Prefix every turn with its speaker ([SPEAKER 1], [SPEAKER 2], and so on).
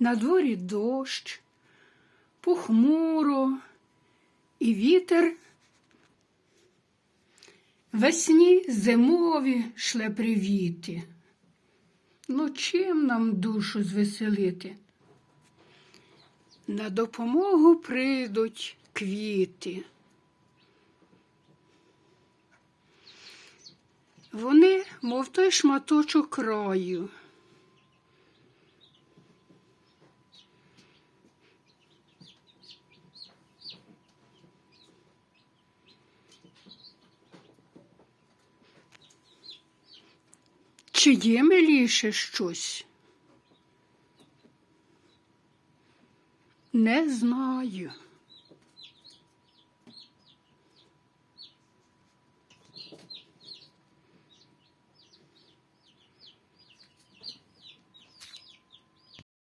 [SPEAKER 1] На дворі дощ, похмуро, і вітер. Весні зимові шле привіти. Ну, чим нам душу звеселити? На допомогу прийдуть квіти. Вони, мов той шматочок краю. Чи є миліше щось? Не знаю.